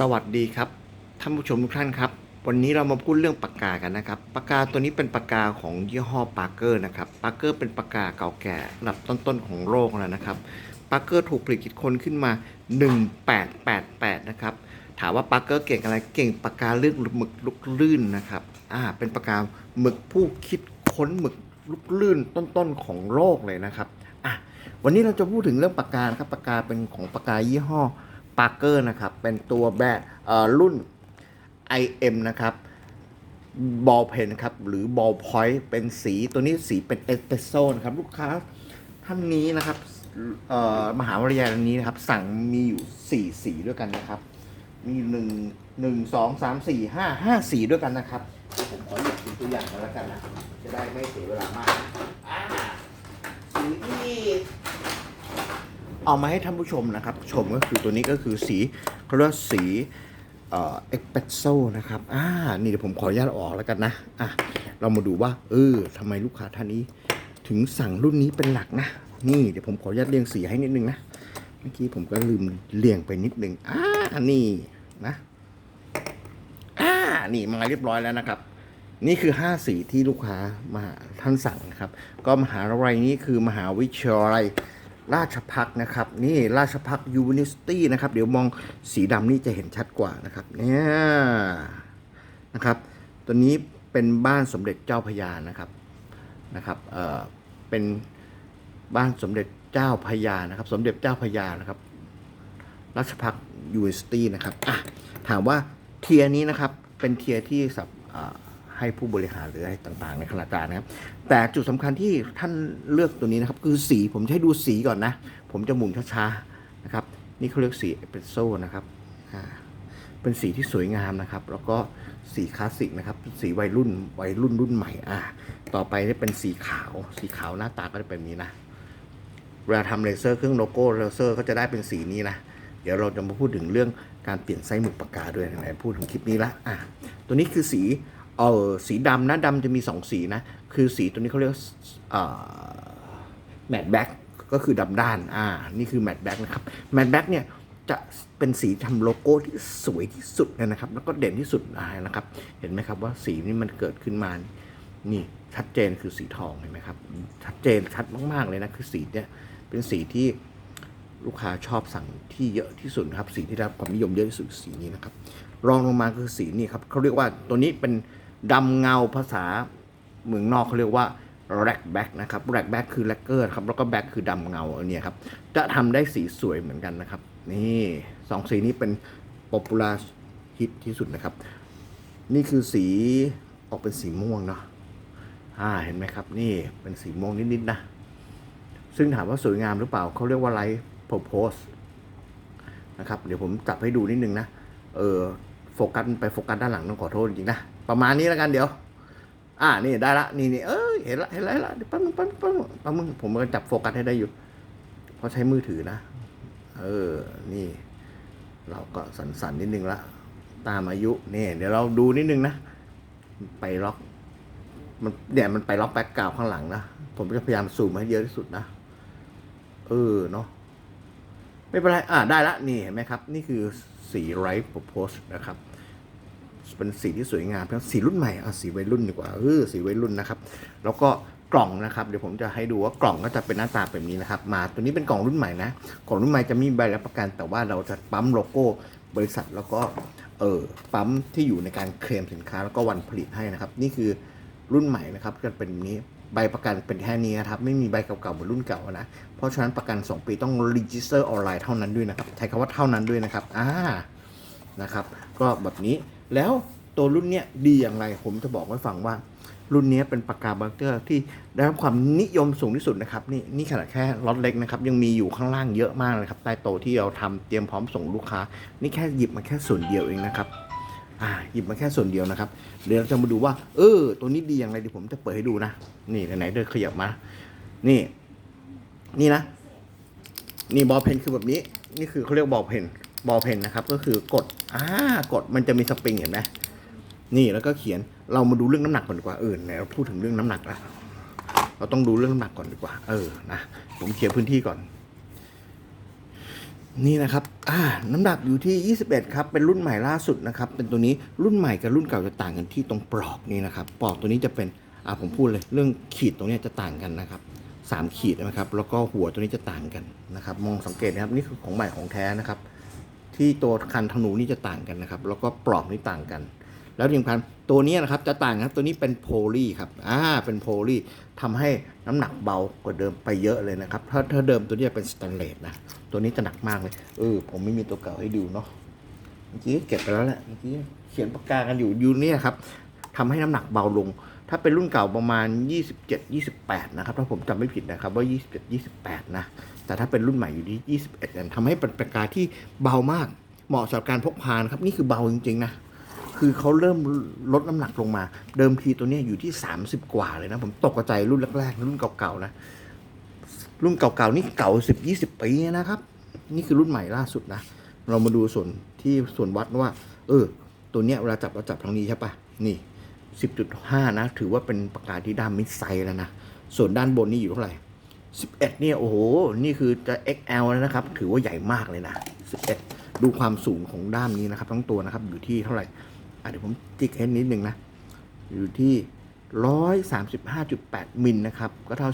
สวัสดีครับท่านผู้ชมทุกท่านครับ วันนี้เรามาพูดเรื่องปากกากันนะครับปากกาตัวนี้เป็นปากกาของยี่ห้อปาร์เกอร์นะครับปาร์เกอร์เป็นปากกาเก่าแก่ระดับต้นๆของโลกแล้วนะครับปาร์เกอร์ถูกผลิตคิดค้นขึ้นมา 1888 นะครับถามว่าปาร์เกอร์เก่งอะไรเก่งปากกาลื่นหมึกลุกลื่นนะครับอ่าเป็นปากกาหมึกผู้คิดค้นหมึกลุกลื่นต้นๆของโลกเลยนะครับอะวันนี้เราจะพูดถึงเรื่องปากกาครับปากกาเป็นของปากกายี่ห้อ ปาร์เกอร์นะครับ เป็นตัวแบรนด์เอ่อรุ่น IM นะครับบอลเพนครับหรือบอลพอยต์เป็นสีตัวนี้สีเป็นเอสเปรสโซ่นะครับลูกค้าท่านนี้นะครับมหาวิทยาลัยนี้นะครับ สั่งมีอยู่4สีด้วยกันนะครับ มีหนึ่งหนึ่งสองสามสี่ห้าห้าสีด้วยกันนะครับ ผมขอหยิบตัวอย่างมาแล้วกันนะจะได้ไม่เสียเวลามากอ่าสีที่ เอามาให้ท่านผู้ชมนะครับ ชมก็คือตัวนี้ก็คือสีเขาเรียกสีเอ็กเพรสโซนะครับอ่านี่เดี๋ยวผมขออนุญาตออกแล้วกันนะอะเรามาดูว่า เออทำไมลูกค้าท่านนี้ ถึงสั่งรุ่นนี้เป็นหลักนะ นี่เดี๋ยวผมขออนุญาตเรียงสีให้นิดนึงนะเมื่อกี้ผมก็ลืมเรียงไปนิดนึงอ่านี่นะอ่านี่มาเรียบร้อยแล้วนะครับ นี่คือ 5 สีที่ลูกค้ามาท่านสั่งนะครับ ก็มหาวิทยาลัยนี้คือมหาวิทยาลัย ราชพักนะครับ นี่ราชพักยูนิสตี้นะครับ เดี๋ยวมองสีดำนี่จะเห็นชัดกว่านะครับเนี่ยนะครับ ตัวนี้เป็นบ้านสมเด็จเจ้าพระยานะครับนะครับเออเป็นบ้านสมเด็จเจ้าพระยานะครับ สมเด็จเจ้าพระยานะครับ ราชพักยูนิสตี้นะครับอะถามว่าเทียนี้นะครับเป็นเทียที่สับอ่า ให้ผู้บริหารหรืออะไรต่างๆ ในคณะการนะครับ แต่จุดสำคัญที่ท่านเลือกตัวนี้นะครับ คือสีผมให้ดูสีก่อนนะ ผมจะหมุนช้าๆนะครับ นี่เขาเรียกสีเอเปรสโซ่นะครับอ่าเป็นสีที่สวยงามนะครับ แล้วก็สีคลาสสิกนะครับ สีวัยรุ่นวัยรุ่นรุ่นใหม่อ่าต่อไปนี่เป็นสีขาว สีขาวหน้าตาก็จะเป็นนี้นะเวลาทำเลเซอร์เครื่องโลโก้เลเซอร์ก็จะได้เป็นสีนี้นะเดี๋ยวเราจะมาพูดถึงเรื่องการเปลี่ยนไส้หมึกปากกาด้วยไหนพูดถึงคลิปนี้ละอะตัวนี้คือสี เออสีดำนะดำจะมีสองสีนะ คือสีตัวนี้เขาเรียกแมทแบ็กก็คือดำด้าน อ่า นี่คือแมทแบ็กนะครับ แมทแบ็กเนี่ยจะเป็นสีทำโลโก้ที่สวยที่สุดเลยนะครับ แล้วก็เด่นที่สุดนะครับ เห็นไหมครับว่าสีนี้มันเกิดขึ้นมา นี่ชัดเจนคือสีทองเห็นไหมครับ ชัดเจนชัดมากๆเลยนะ คือสีเนี่ยเป็นสีที่ลูกค้าชอบสั่งที่เยอะที่สุดครับ สีที่ได้รับความนิยมเยอะที่สุดสีนี้นะครับ รองลงมาคือสีนี้ครับเขาเรียกว่าตัวนี้เป็น ดำเงาภาษาเมืองนอกเขาเรียกว่า rack back นะครับ rack back คือ lacquer ครับแล้วก็ back คือดำเงาเนี้ยครับจะทำได้สีสวยเหมือนกันนะครับ นี่สองสีนี้เป็น popular hit ที่สุดนะครับ นี่คือสีออกเป็นสีม่วงเนาะอ่าเห็นไหมครับ นี่เป็นสีม่วงนิดๆนะ ซึ่งถามว่าสวยงามหรือเปล่าเขาเรียกว่าไลท์โพโพสนะครับ เดี๋ยวผมจับให้ดูนิดนึงนะ เออ โฟกัสไปโฟกัสด้านหลังต้องขอโทษจริงนะ ประมาณนี้แล้วกันเดี๋ยว อ่านี่ได้ละนี่นี่เอ้ยเห็นละเห็นละเห็นละเดี๋ยวแป๊บนึงแป๊บนึงแป๊บนึงแป๊บนึงผมก็จับโฟกัสให้ได้อยู่เพราะใช้มือถือนะ เออ นี่ เราก็สั่นๆนิดนึงละตามอายุนี่เดี๋ยวเราดูนิดนึงนะไปล็อก มันเนี่ยมันไปล็อกแบ็กกราวข้างหลังนะผมจะพยายามซูมให้เยอะที่สุดนะ เออเนาะ ไม่เป็นไร อ่าได้ละ นี่เห็นไหมครับ นี่คือสีไรท์โพโพสนะครับ เป็นสีที่สวยงามครับสีรุ่นใหม่อะสีวัยรุ่นดีกว่าเออสีวัยรุ่นนะครับ แล้วก็กล่องนะครับ เดี๋ยวผมจะให้ดูว่ากล่องก็จะเป็นหน้าตาแบบนี้นะครับ มาตัวนี้เป็นกล่องรุ่นใหม่นะ กล่องรุ่นใหม่จะมีใบรับประกัน แต่ว่าเราจะปั๊มโลโก้บริษัทแล้วก็เออปั๊มที่อยู่ในการเคลมสินค้าแล้วก็วันผลิตให้นะครับ นี่คือรุ่นใหม่นะครับจะเป็นนี้ ใบประกันเป็นแค่นี้นะครับ ไม่มีใบเก่าๆเหมือนรุ่นเก่านะ เพราะฉะนั้นประกัน 2 ปีต้องรีจิสเตอร์ออนไลน์เท่านั้นด้วยนะครับ ใช้คำว่าเท่านั้นด้วยนะครับอ่านะครับ ก็แบบนี้แล้วตัวรุ่นเนี้ยดีอย่างไร ผมจะบอกให้ฟังว่า รุ่นเนี้ยเป็นปากกาบัคเตอร์ที่ได้รับความนิยมสูงที่สุดนะครับ นี่นี่ขนาดแค่ล็อตเล็กนะครับ ยังมีอยู่ข้างล่างเยอะมากเลยครับใต้โต๊ะที่เราทำเตรียมพร้อมส่งลูกค้า นี่แค่หยิบมาแค่ส่วนเดียวเองนะครับ อ่าหยิบมาแค่ส่วนเดียวนะครับ เดี๋ยวเราจะมาดูว่า เออ ตัวนี้ดีอย่างไรเดี๋ยวผมจะเปิดให้ดูนะ นี่ไหนๆเดินขยับมา นี่ นี่นะ นี่บอลเพนคือแบบนี้ นี่คือเขาเรียกบอลเพนบอลเพนนะครับ ก็คือกด อ่า กด มันจะมีสปริงเห็นไหมนี่แล้วก็เขียน เรามาดูเรื่องน้ำหนักก่อนดีกว่า เออไหนเราพูดถึงเรื่องน้ำหนักละเราต้องดูเรื่องน้ำหนักก่อนดีกว่า เออ นะ ผมเคลียร์พื้นที่ก่อน นี่นะครับอ่าน้ำหนักอยู่ที่ 21 ครับ เป็นรุ่นใหม่ล่าสุดนะครับ เป็นตัวนี้รุ่นใหม่กับรุ่นเก่าจะต่างกันที่ตรงปลอกนี่นะครับ ปลอกตัวนี้จะเป็น อ่าผมพูดเลย เรื่องขีดตรงนี้จะต่างกันนะครับสามขีดนะครับ แล้วก็หัวตัวนี้จะต่างกันนะครับ มองสังเกตนะครับ นี่คือของใหม่ของแท้นะครับ ที่ตัวคันธนูนี่จะต่างกันนะครับ แล้วก็ปลอกนี่ต่างกัน แล้วที่สำคัญตัวนี้นะครับจะต่างครับตัวนี้เป็นโพลีครับอ่าเป็นโพลีทำให้น้ำหนักเบากว่าเดิมไปเยอะเลยนะครับถ้าถ้าเดิมตัวนี้เป็นสแตนเลสนะตัวนี้จะหนักมากเลยเออผมไม่มีตัวเก่าให้ดูเนาะเมื่อกี้เก็บไปแล้วแหละเมื่อกี้เขียนปากกากันอยู่ยูเนี่ยครับทำให้น้ำหนักเบาลง ถ้าเป็นรุ่นเก่าประมาณ 27 28 นะครับ ถ้าผมจำไม่ผิดนะครับว่า 27 28 นะ แต่ถ้าเป็นรุ่นใหม่อยู่ที่ 21กันทำให้เป็นปากกาที่เบามาก เหมาะสำหรับการพกพานะครับ นี่คือเบาจริงๆนะ คือเขาเริ่มลดน้ำหนักลงมา เดิมทีตัวนี้อยู่ที่ 30 กว่าเลยนะ ผมตกใจรุ่นแรกๆ รุ่นเก่าๆนะ รุ่นเก่าๆนี่เก่า10 20ปีนะครับ นี่คือรุ่นใหม่ล่าสุดนะ เรามาดูส่วนที่ส่วนวัดว่า เออ ตัวเนี้ยเวลาจับเราจับทางนี้ใช่ปะนี่10.5นะ ถือว่าเป็นปากกาที่ด้ามมิดไซส์แล้วนะ ส่วนด้านบนนี่อยู่เท่าไหร่11เอ็ดเนี่ยโอ้โห นี่คือจะ XL แล้วนะครับ ถือว่าใหญ่มากเลยนะ11ดูความสูงของด้ามนี้นะครับ ทั้งตัวนะครับอยู่ที่เท่าไหร่ เดี๋ยวผมจิกให้นิดหนึ่งนะ อยู่ที่ 135.8 มิลนะครับ ก็เท่า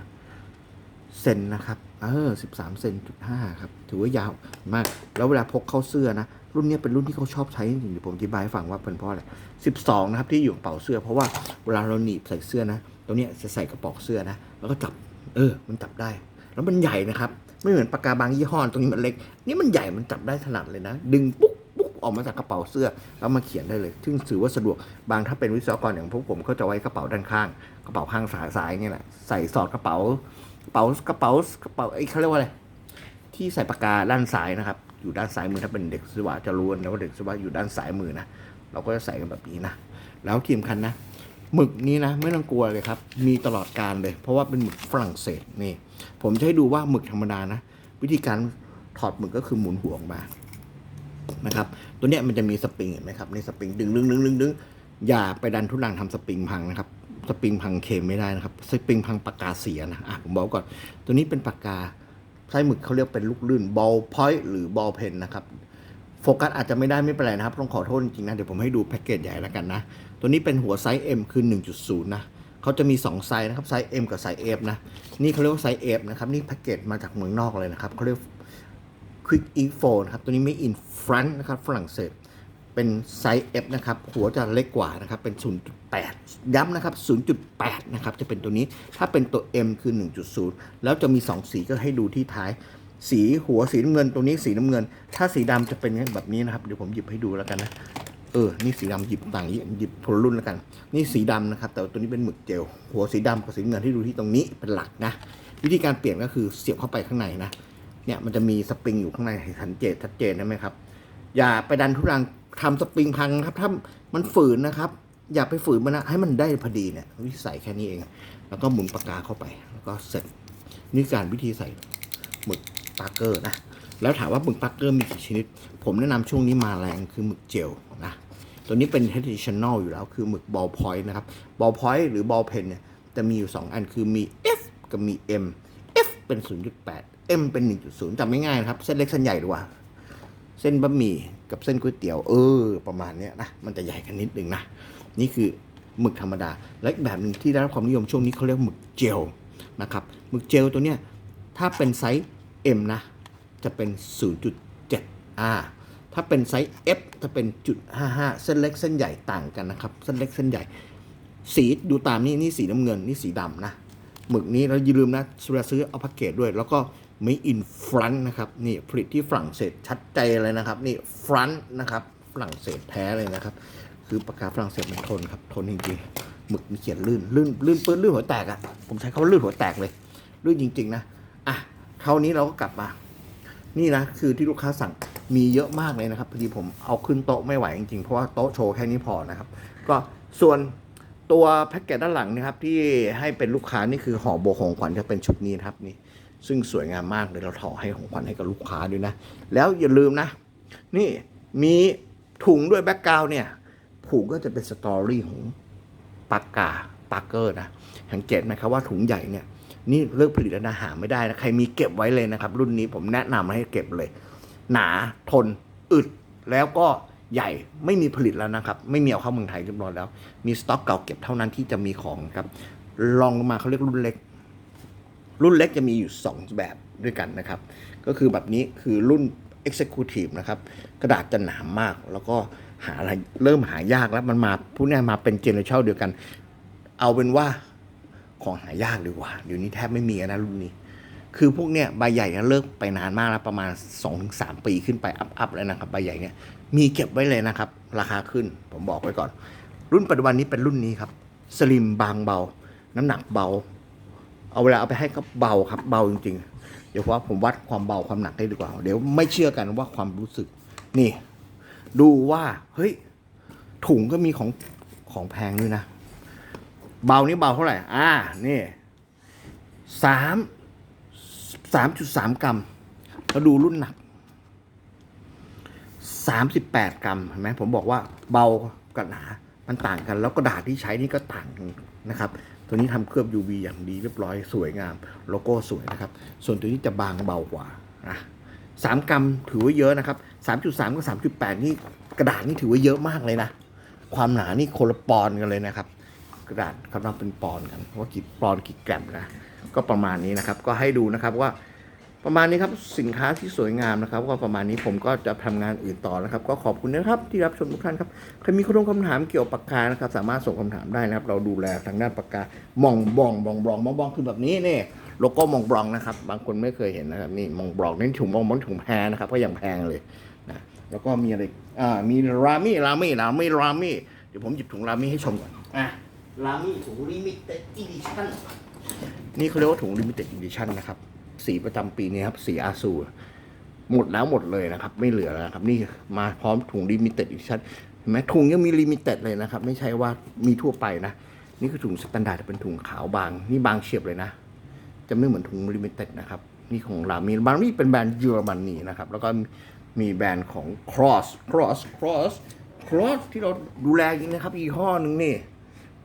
13.5 เซนนะครับ เออ 13เซนจุดห้าครับ ถือว่ายาวมาก แล้วเวลาพกเข้าเสื้อนะ รุ่นนี้เป็นรุ่นที่เขาชอบใช้จริงๆเดี๋ยวผมอธิบายให้ฟังว่าเป็นเพราะอะไร 12 นะครับ ที่อยู่กระเป๋าเสื้อ เพราะว่าเวลาเราหนีบใส่เสื้อนะ ตรงนี้จะใส่กระป๋าเสื้อนะ แล้วก็จับ เออ มันจับได้ แล้วมันใหญ่นะครับ ไม่เหมือนปากกาบางยี่ห้อ ตรงนี้มันเล็ก นี่มันใหญ่ มันจับได้ถนัดเลยนะ ดึงปุ๊บ ออกมาจากกระเป๋าเสื้อ แล้วมาเขียนได้เลย ซึ่งถือว่าสะดวกบางถ้าเป็นวิศวกรอย่างพวกผมก็จะไว้กระเป๋าด้านข้าง กระเป๋าข้างซ้ายซ้ายนี่แหละใส่สอดกระเป๋ากระเป๋ากระเป๋ากระเป๋าไอ้เขาเรียกว่าอะไรที่ใส่ปากกาด้านซ้ายนะครับ อยู่ด้านซ้ายมือถ้าเป็นเด็กศิวะจะรู้นะว่าเด็กศิวะอยู่ด้านซ้ายมือนะเราก็จะใส่กันแบบนี้นะแล้วทีมคันนะหมึกนี้นะไม่ต้องกลัวเลยครับ มีตลอดการเลย เพราะว่าเป็นหมึกฝรั่งเศสนี่ ผมจะให้ดูว่าหมึกธรรมดานะ วิธีการถอดหมึกก็คือหมุนหัวออกมา นะครับ ตัวเนี้ยมันจะมีสปริงเห็นไหมครับในสปริงดึงดึงดึงดึงดึงอย่าไปดันทุลังทำสปริงพังนะครับ สปริงพังเคมไม่ได้นะครับ สปริงพังปากกาเสียนะอะผมบอกก่อน ตัวนี้เป็นปากกาไส้หมึกเขาเรียกเป็นลูกลื่นบอลพอยต์หรือบอลเพนนะครับโฟกัสอาจจะไม่ได้ไม่เป็นไรนะครับ ต้องขอโทษจริงๆนะ เดี๋ยวผมให้ดูแพ็กเกจใหญ่แล้วกันนะ ตัวนี้เป็นหัวไซส์ M คือ 1.0 นะเขาจะมี 2 ไซส์นะครับ ไซส์ M กับไซส์ F นะ นี่เขาเรียกว่าไซส์ F นะครับ นี่แพ็กเกจมาจากเมืองนอกเลยนะครับเขาเรียก Quick Info นะครับ ตัวนี้ไม่ in front นะครับ ฝรั่งเศส เป็นไซส์ F นะครับ หัวจะเล็กกว่านะครับ เป็น 0.8 ย้ำนะครับ 0.8 นะครับ จะเป็นตัวนี้ ถ้าเป็นตัว M คือ 1.0 แล้วจะมี 2 สีก็ให้ดูที่ท้าย สีหัวสีน้ำเงินตัวนี้สีน้ำเงิน ถ้าสีดำจะเป็นแบบนี้นะครับ เดี๋ยวผมหยิบให้ดูแล้วกันนะ เออ นี่สีดำหยิบต่างหยิบคนละรุ่นแล้วกัน นี่สีดำนะครับ แต่ตัวนี้เป็นหมึกเจล หัวสีดำกับสีน้ำเงินที่ดูที่ตรงนี้เป็นหลักนะ วิธีการเปลี่ยนก็คือเสียบเข้าไปข้างในนะ เนี่ยมันจะมีสปริงอยู่ข้างในให้สังเกตชัดเจนนะไหมครับ อย่าไปดันทุรังทำสปริงพังครับ ถ้ามันฝืนนะครับ อย่าไปฝืนมันนะให้มันได้พอดีเนี่ย วิธีใส่แค่นี้เอง แล้วก็หมุนปากกาเข้าไป แล้วก็เสร็จนี่การวิธีใส่หมึกปาร์เกอร์นะแล้วถามว่าหมึกปาร์เกอร์มีกี่ชนิด ผมแนะนำช่วงนี้มาแรงคือหมึกเจลนะตัวนี้เป็น traditional อยู่แล้วคือหมึกบอลพอยต์นะครับบอลพอยต์หรือบอลเพนเนี่ยจะมีอยู่ 2 อันคือมี F กับมี M F เป็น 0.8 M เป็น 1.0จำไม่ง่ายนะครับ เส้นเล็กเส้นใหญ่ดีกว่า เส้นบะหมี่กับเส้นก๋วยเตี๋ยว เออ ประมาณนี้นะ มันจะใหญ่กันนิดนึงนะ นี่คือหมึกธรรมดา และอีกแบบหนึ่งที่ได้รับความนิยมช่วงนี้เขาเรียกหมึกเจลนะครับ หมึกเจลตัวเนี้ยถ้าเป็นไซส์ M นะ จะเป็น 0.7อ่าถ้าเป็นไซส์ F จะเป็นจุด55เส้นเล็กเส้นใหญ่ต่างกันนะครับ เส้นเล็กเส้นใหญ่ สีดูตามนี่นี่สีน้ำเงินนี่สีดำนะ หมึกนี้เราอย่าลืมนะเวลาซื้อเอาแพ็กเกจด้วย แล้วก็ ม่อินฟรันนะครับนี่ผลิตที่ฝรั่งเศสชัดเจนเลยนะครับ นี่ฟรันนะครับฝรั่งเศสแท้เลยนะครับ คือปากกาฝรั่งเศสมันทนครับทนจริงๆหมึกมีเขียนลื่นลื่นลื่นปื้นลื่นหัวแตกอะ่ะผมใช้คำว่าลื่นหัวแตกเลยลื่นจริง ๆ นะอะคราวนี้เราก็กลับมา นี่นะคือที่ลูกค้าสั่งมีเยอะมากเลยนะครับพอดีผมเอาขึ้นโต๊ะไม่ไหวจริงๆเพราะว่าโต๊ะโชว์แค่นี้พอนะครับ ก็ส่วนตัวแพ็กเกจด้านหลังนะครับที่ให้เป็นลูกค้านี่คือห่อโบของขวัญจะเป็นชุดนี้นะครับนี่ ซึ่งสวยงามมากเลยเราถอให้ของขวัญให้กับลูกค้าด้วยนะ แล้วอย่าลืมนะ นี่มีถุงด้วยแบ็กกราวเนี่ยถุงก็จะเป็นสตอรี่ของปากกาปากเกอร์นะสังเกตไหมครับว่าถุงใหญ่เนี่ยนี่เลิกผลิตแล้วนะหาไม่ได้นะใครมีเก็บไว้เลยนะครับ รุ่นนี้ผมแนะนำให้เก็บเลย หนาทนอึดแล้วก็ใหญ่ไม่มีผลิตแล้วนะครับ ไม่มีเอาเข้าเมืองไทยเรียบร้อยแล้ว มีสต็อกเก่าเก็บเท่านั้นที่จะมีของครับลองลงมาเขาเรียกรุ่นเล็ก รุ่นเล็กจะมีอยู่ 2 แบบด้วยกันนะครับ ก็คือแบบนี้คือรุ่น Executive นะครับ กระดาษจะหนามาก แล้วก็หาอะไรเริ่มหายากแล้วมันมาผู้นี้มาเป็นเจเนอเรชั่นเดียวกัน เอาเป็นว่าของหายากดีกว่าเดี๋ยวนี้แทบไม่มีนะรุ่นนี้ คือพวกเนี้ยใบใหญ่เนี่ยเลิกไปนานมากแล้วประมาณ 2-3 ปีขึ้นไปอัพๆแล้วนะครับใบใหญ่เนี่ยมีเก็บไว้เลยนะครับ ราคาขึ้นผมบอกไว้ก่อน รุ่นปัจจุบันนี้เป็นรุ่นนี้ครับสลิมบางเบา น้ำหนักเบา เอาเวลาเอาไปให้ก็เบาครับเบาจริงๆ เดี๋ยวว่าผมวัดความเบาความหนักได้ดีกว่า เดี๋ยวไม่เชื่อกันว่าความรู้สึก นี่ ดูว่าเฮ้ยถุงก็มีของของแพงด้วยนะ เบานี่เบาเท่าไหร่ อ่า นี่สามสามจุดสามกรัมแล้วดูรุ่นหนักสามสิบแปดกรัมเห็นไหมผมบอกว่าเบากับหนา มันต่างกัน แล้วกระดาษที่ใช้นี่ก็ต่างนะครับ ตัวนี้ทำเคลือบ UV อย่างดีเรียบร้อยสวยงาม โลโก้สวยนะครับ ส่วนตัวนี้จะบางเบากว่านะสามกรัมถือว่าเยอะนะครับสามจุดสามกับสามจุดแปดนี่กระดาษนี่ถือว่าเยอะมากเลยนะ ความหนานี่คนละปอนกันเลยนะครับ กระดาษกำลังเป็นปอนกันว่ากี่ปอนกี่แกรมนะ ก็ประมาณนี้นะครับ ก็ให้ดูนะครับว่า ประมาณนี้ครับสินค้าที่สวยงามนะครับ ก็ประมาณนี้ผมก็จะทำงานอื่นต่อนะครับ ก็ขอบคุณนะครับที่รับชมทุกท่านครับใครมีข้อคำถามเกี่ยวกับปากกานะครับ สามารถส่งคำถามได้นะครับ เราดูแลทางด้านปากกามองบองบองบองมองบองคือแบบนี้นี่โลโก้มองบองนะครับ บางคนไม่เคยเห็นนะครับนี่มองบองนี่ถุงมองบองถุงแพงนะครับ ก็ยังแพงเลยนะแล้วก็มีอะไรอ่ามีรามี่รามี่รามี่รามี่เดี๋ยวผมหยิบถุงรามี่ให้ชมก่อนอะรามี่ถุงลิมิเต็ดอีดิชั่นนี่เขาเรียกว่าถุง limited edition นะครับ สีประจำปีนี้ครับสีอาซูหมดแล้วหมดเลยนะครับ ไม่เหลือแล้วครับ นี่มาพร้อมถุง limited edition เห็นไหมถุงยังมี limited เลยนะครับ ไม่ใช่ว่ามีทั่วไปนะ นี่คือถุงสแตนดาร์ดเป็นถุงขาวบาง นี่บางเฉียบเลยนะ จะไม่เหมือนถุง limited นะครับนี่ของรามีบางนี่เป็นแบรนด์เยอรมนีนะครับ แล้วก็มีแบรนด์ของ cross cross cross cross ที่เราดูแลจริงนะครับอีกห้อหนึ่งนี่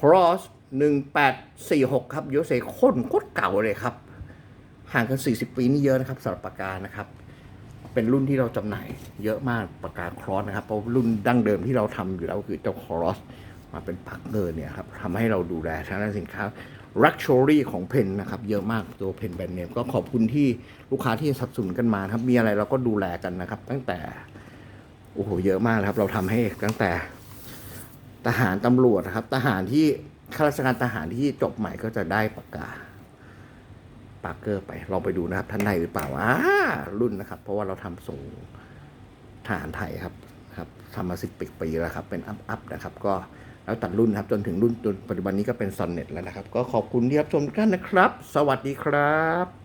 cross 1846 ครับโยเซโคตรโคตรเก่าเลยครับ ห่างกัน 40 ปีนี่เยอะนะครับสำหรับปากกานะครับ เป็นรุ่นที่เราจำหน่ายเยอะมากปากกาครอสนะครับ เพราะรุ่นดั้งเดิมที่เราทำอยู่แล้วคือเจ้าครอสมาเป็นปักเกอร์เนี่ยครับทำให้เราดูแลทางด้านสินค้า Luxury ของเพนนะครับ เยอะมากตัวเพนแบรนด์เนมก็ขอบคุณที่ลูกค้าที่สนับสนุนกันมาครับ มีอะไรเราก็ดูแลกันนะครับ ตั้งแต่โอ้โหเยอะมากนะครับ เราทำให้ตั้งแต่ทหารตำรวจนะครับทหารที่ข้าราชการทหารที่จบใหม่ก็จะได้ปากกา ปาร์เกอร์ไปลองไปดูนะครับ ท่านใดหรือเปล่าอ่ารุ่นนะครับ เพราะว่าเราทำส่งฐานไทยครับครับทำมาสิบปีแล้วครับ เป็นอัพอัพนะครับ ก็แล้วตัดรุ่นครับ จนถึงรุ่นจนปัจจุบันนี้ก็เป็นซอนเน็ตแล้วนะครับ ก็ขอบคุณที่รับชมทุกท่านนะครับ สวัสดีครับ